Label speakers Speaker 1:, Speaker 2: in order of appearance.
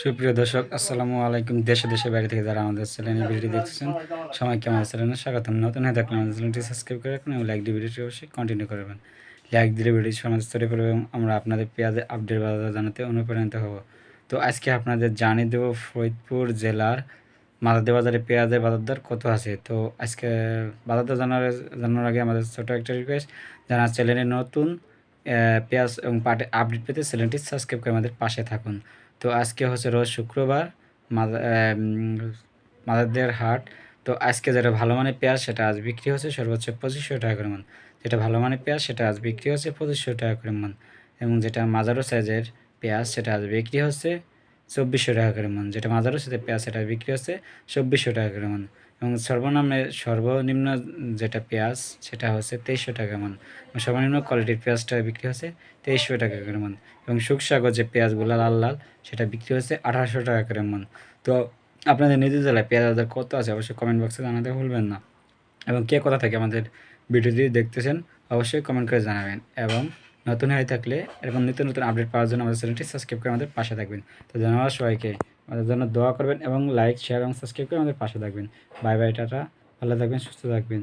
Speaker 1: সুপ্রিয় দর্শক, আসসালামু আলাইকুম। দেশে দেশে বাইরে থেকে যারা আমাদের চ্যানেলের ভিডিওটি দেখছেন সবাই কেমন চ্যানেলে স্বাগতম। নতুন হয়ে আমাদের চ্যানেলটি সাবস্ক্রাইব করে রাখুন এবং লাইক দিয়ে ভিডিওটি অবশ্যই কন্টিনিউ করবেন। লাইক দিলে ভিডিওটি সমাজ স্তরে পড়বে এবং আমরা আপনাদের পেঁয়াজের আপডেট বাজার জানাতে অনুপ্রাণিত হব। তো আজকে আপনাদের জানিয়ে দেবো ফরিদপুর জেলার মাদারদে বাজারে পেঁয়াজের বাজার দর কত আছে। তো আজকে বাজার দর জানার জানানোর আগে আমাদের ছোটো একটা রিকোয়েস্ট যারা চ্যানেলে নতুন পেঁয়াজ এবং পাটে আপডেট পেতে চ্যানেলটি সাবস্ক্রাইব করে আমাদের পাশে থাকুন। তো আজকে হচ্ছে রোজ শুক্রবার মাদারদের হাট। তো আজকে যেটা ভালো মানের পেঁয়াজ, সেটা আজ বিক্রি হচ্ছে সর্বোচ্চ পঁচিশশো টাকা করে মন। যেটা ভালো মানের পেঁয়াজ, সেটা আজ বিক্রি হচ্ছে পঁচিশশো টাকা করে মন। এবং যেটা মাজারো সাইজের পেঁয়াজ, সেটা আজ বিক্রি হচ্ছে চব্বিশশো টাকা করে মন। যেটা মাজারো সাইজের পেঁয়াজ, সেটা বিক্রি হচ্ছে চব্বিশশো টাকা করে মন। এবং সর্বনিম্নে সর্বনিম্ন যেটা পেঁয়াজ, সেটা হচ্ছে তেইশশো টাকা মন। সর্বনিম্ন কোয়ালিটির পেঁয়াজটা বিক্রি হচ্ছে তেইশশো টাকা করে মন। এবং শুকসাগর যে পেঁয়াজগুলো লাল লাল, সেটা বিক্রি হচ্ছে আঠারোশো টাকা করে মন। তো আপনাদের নিজের জেলায় পেঁয়াজ বাজার কত আছে অবশ্যই কমেন্ট বক্সে জানাতে ভুলবেন না। এবং কে কোথা থেকে আমাদের ভিডিওটি দেখতেছেন, অবশ্যই কমেন্ট করে জানাবেন। এবং নতুন হয়ে থাকলে এরকম নিত্য নতুন আপডেট পাওয়ার জন্য আমাদের চ্যানেলটি সাবস্ক্রাইব করে আমাদের পাশে থাকবেন। তো ধন্যবাদ সবাইকে। আমাদের জন্য দোয়া করবেন এবং লাইক শেয়ার এবং সাবস্ক্রাইব করে আমাদের পাশে থাকবেন। Bye bye tata. ভালো থাকবেন, সুস্থ থাকবেন।